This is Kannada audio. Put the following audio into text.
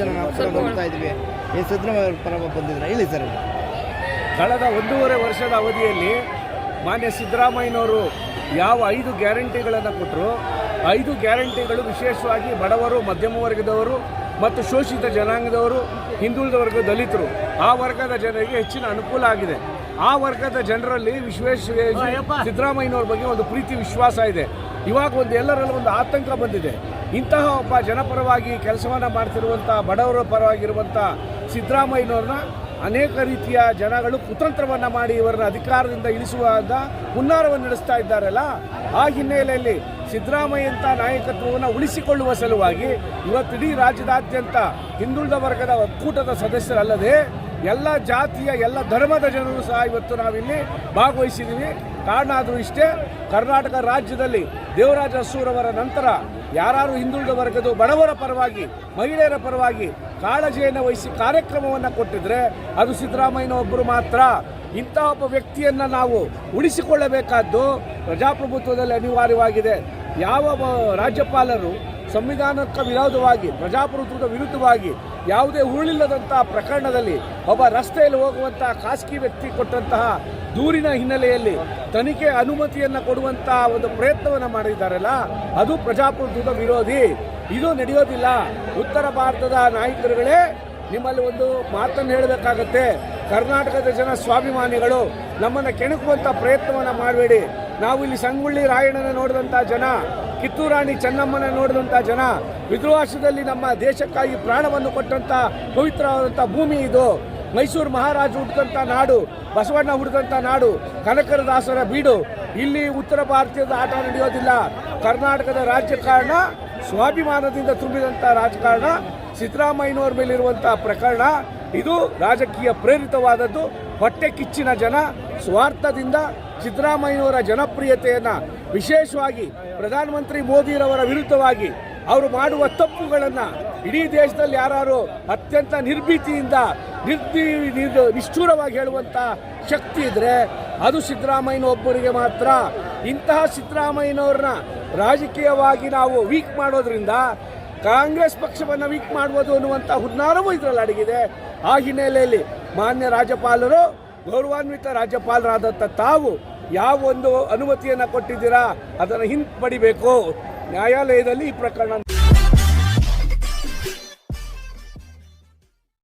ಜನ ನಾವು ನೋಡ್ತಾ ಇದ್ವಿ. ಈ ಸಿದ್ದರಾಮಯ್ಯ ಪರ ಬಂದಿದ್ರೆ. ಹೇಳಿ ಸರ್ ಕಳೆದ ಒಂದೂವರೆ ವರ್ಷದ ಅವಧಿಯಲ್ಲಿ ಮಾನ್ಯ ಸಿದ್ದರಾಮಯ್ಯನವರು ಯಾವ ಐದು ಗ್ಯಾರಂಟಿಗಳನ್ನು ಕೊಟ್ಟರು? ಐದು ಗ್ಯಾರಂಟಿಗಳು ವಿಶೇಷವಾಗಿ ಬಡವರು ಮಧ್ಯಮ ವರ್ಗದವರು ಮತ್ತು ಶೋಷಿತ ಜನಾಂಗದವರು ಹಿಂದುಳಿದ ವರ್ಗ ದಲಿತರು. ಆ ವರ್ಗದ ಜನರಿಗೆ ಹೆಚ್ಚಿನ ಅನುಕೂಲ ಆಗಿದೆ. ಆ ವರ್ಗದ ಜನರಲ್ಲಿ ವಿಶ್ವೇಶ್ವರ ಸಿದ್ದರಾಮಯ್ಯನವ್ರ ಬಗ್ಗೆ ಒಂದು ಪ್ರೀತಿ ವಿಶ್ವಾಸ ಇದೆ. ಇವಾಗ ಒಂದು ಎಲ್ಲರಲ್ಲೂ ಒಂದು ಆತಂಕ ಬಂದಿದೆ. ಇಂತಹ ಒಬ್ಬ ಜನಪರವಾಗಿ ಕೆಲಸವನ್ನು ಮಾಡ್ತಿರುವಂಥ ಬಡವರ ಪರವಾಗಿರುವಂಥ ಸಿದ್ದರಾಮಯ್ಯನವ್ರನ್ನ ಅನೇಕ ರೀತಿಯ ಜನಗಳು ಕುತಂತ್ರವನ್ನು ಮಾಡಿ ಇವರನ್ನ ಅಧಿಕಾರದಿಂದ ಇಳಿಸುವಾಗ ಹುನ್ನಾರವನ್ನು ನಡೆಸ್ತಾ ಇದ್ದಾರಲ್ಲ ಆ ಹಿನ್ನೆಲೆಯಲ್ಲಿ ಸಿದ್ದರಾಮಯ್ಯಂತ ನಾಯಕತ್ವವನ್ನು ಉಳಿಸಿಕೊಳ್ಳುವ ಸಲುವಾಗಿ ಇವತ್ತಿಡೀ ರಾಜ್ಯದಾದ್ಯಂತ ಹಿಂದುಳಿದ ವರ್ಗದ ಒಕ್ಕೂಟದ ಸದಸ್ಯರಲ್ಲದೆ ಎಲ್ಲ ಜಾತಿಯ, ಎಲ್ಲ ಧರ್ಮದ ಜನರು ಸಹ ಇವತ್ತು ನಾವಿಲ್ಲಿ ಭಾಗವಹಿಸಿದ್ದೀವಿ. ಕಾರಣ ಆದರೂ ಇಷ್ಟೇ, ಕರ್ನಾಟಕ ರಾಜ್ಯದಲ್ಲಿ ದೇವರಾಜ ಅಸೂರವರ ನಂತರ ಯಾರು ಹಿಂದುಳಿದ ವರ್ಗದ ಬಡವರ ಪರವಾಗಿ, ಮಹಿಳೆಯರ ಪರವಾಗಿ ಕಾಳಜಿಯನ್ನು ವಹಿಸಿ ಕಾರ್ಯಕ್ರಮವನ್ನು ಕೊಟ್ಟಿದ್ರೆ ಅದು ಸಿದ್ದರಾಮಯ್ಯನ ಒಬ್ಬರು ಮಾತ್ರ. ಇಂತಹ ಒಬ್ಬ ವ್ಯಕ್ತಿಯನ್ನು ನಾವು ಉಳಿಸಿಕೊಳ್ಳಬೇಕಾದ್ದು ಪ್ರಜಾಪ್ರಭುತ್ವದಲ್ಲಿ ಅನಿವಾರ್ಯವಾಗಿದೆ. ಯಾವ ರಾಜ್ಯಪಾಲರು ಸಂವಿಧಾನಕ್ಕೆ ವಿರೋಧವಾಗಿ, ಪ್ರಜಾಪ್ರಭುತ್ವದ ವಿರುದ್ಧವಾಗಿ ಯಾವುದೇ ಉರುಳಿಲ್ಲದಂತಹ ಪ್ರಕರಣದಲ್ಲಿ ಒಬ್ಬ ರಸ್ತೆಯಲ್ಲಿ ಹೋಗುವಂಥ ಖಾಸಗಿ ವ್ಯಕ್ತಿ ಕೊಟ್ಟಂತಹ ದೂರಿನ ಹಿನ್ನೆಲೆಯಲ್ಲಿ ತನಿಖೆ ಅನುಮತಿಯನ್ನು ಕೊಡುವಂತಹ ಒಂದು ಪ್ರಯತ್ನವನ್ನು ಮಾಡಿದ್ದಾರಲ್ಲ, ಅದು ಪ್ರಜಾಪ್ರಭುತ್ವದ ವಿರೋಧಿ. ಇದು ನಡೆಯೋದಿಲ್ಲ. ಉತ್ತರ ಭಾರತದ ನಾಯಕರುಗಳೇ, ನಿಮ್ಮಲ್ಲಿ ಒಂದು ಮಾತನ್ನು ಹೇಳಬೇಕಾಗತ್ತೆ. ಕರ್ನಾಟಕದ ಜನ ಸ್ವಾಭಿಮಾನಿಗಳು, ನಮ್ಮನ್ನು ಕೆಣಕುವಂಥ ಪ್ರಯತ್ನವನ್ನು ಮಾಡಬೇಡಿ. ನಾವು ಇಲ್ಲಿ ಸಂಗೊಳ್ಳಿ ರಾಯಣ್ಣನ ನೋಡಿದಂಥ ಜನ ಕಿತ್ತೂರಾಣಿ ಚೆನ್ನಮ್ಮನ ನೋಡಿದಂಥ ಜನ ವಿದ್ರೋಹಾಸದಲ್ಲಿ ನಮ್ಮ ದೇಶಕ್ಕಾಗಿ ಪ್ರಾಣವನ್ನು ಕೊಟ್ಟಂಥ ಪವಿತ್ರವಾದಂಥ ಭೂಮಿ ಇದು. ಮೈಸೂರು ಮಹಾರಾಜ ಹುಟ್ಟಿದಂಥ ನಾಡು, ಬಸವಣ್ಣ ಹುಟ್ಟಿದಂಥ ನಾಡು, ಕನಕರದಾಸರ ಬೀಡು. ಇಲ್ಲಿ ಉತ್ತರ ಭಾರತೀಯದ ಆಟ ನಡೆಯೋದಿಲ್ಲ. ಕರ್ನಾಟಕದ ರಾಜಕಾರಣ ಸ್ವಾಭಿಮಾನದಿಂದ ತುಂಬಿದಂಥ ರಾಜಕಾರಣ, ಸಿದ್ದರಾಮಯ್ಯನವ್ರ ಮೇಲಿರುವಂಥ ಪ್ರಕರಣ. ಇದು ರಾಜಕೀಯ ಪ್ರೇರಿತವಾದದ್ದು. ಹೊಟ್ಟೆ ಕಿಚ್ಚಿನ ಜನ, ಸ್ವಾರ್ಥದಿಂದ ಸಿದ್ದರಾಮಯ್ಯವರ ಜನಪ್ರಿಯತೆಯನ್ನು ವಿಶೇಷವಾಗಿ ಪ್ರಧಾನಮಂತ್ರಿ ಮೋದಿರವರ ವಿರುದ್ಧವಾಗಿ ಅವರು ಮಾಡುವ ತಪ್ಪುಗಳನ್ನು ಇಡೀ ದೇಶದಲ್ಲಿ ಯಾರು ಅತ್ಯಂತ ನಿರ್ಭೀತಿಯಿಂದ ನಿರ್ದಿ ನಿಷ್ಠೂರವಾಗಿ ಹೇಳುವಂಥ ಶಕ್ತಿ ಇದ್ದರೆ ಅದು ಸಿದ್ದರಾಮಯ್ಯನ ಒಬ್ಬರಿಗೆ ಮಾತ್ರ. ಇಂತಹ ಸಿದ್ದರಾಮಯ್ಯನವ್ರನ್ನ ರಾಜಕೀಯವಾಗಿ ನಾವು ವೀಕ್ ಮಾಡೋದ್ರಿಂದ ಕಾಂಗ್ರೆಸ್ ಪಕ್ಷವನ್ನು ವೀಕ್ ಮಾಡ್ಬೋದು ಅನ್ನುವಂಥ ಹುನ್ನಾರವೂ ಇದರಲ್ಲಿ ಅಡಗಿದೆ. ಆ ಹಿನ್ನೆಲೆಯಲ್ಲಿ ಮಾನ್ಯ ರಾಜ್ಯಪಾಲರು, ಗೌರವಾನ್ವಿತ ರಾಜ್ಯಪಾಲರಾದಂಥ ತಾವು ಯಾವ ಒಂದು ಅನುಮತಿಯನ್ನು ಕೊಟ್ಟಿದ್ದೀರಾ ಅದನ್ನು ಹಿಂಪಡಿಬೇಕು. ನ್ಯಾಯಾಲಯದಲ್ಲಿ ಈ ಪ್ರಕರಣ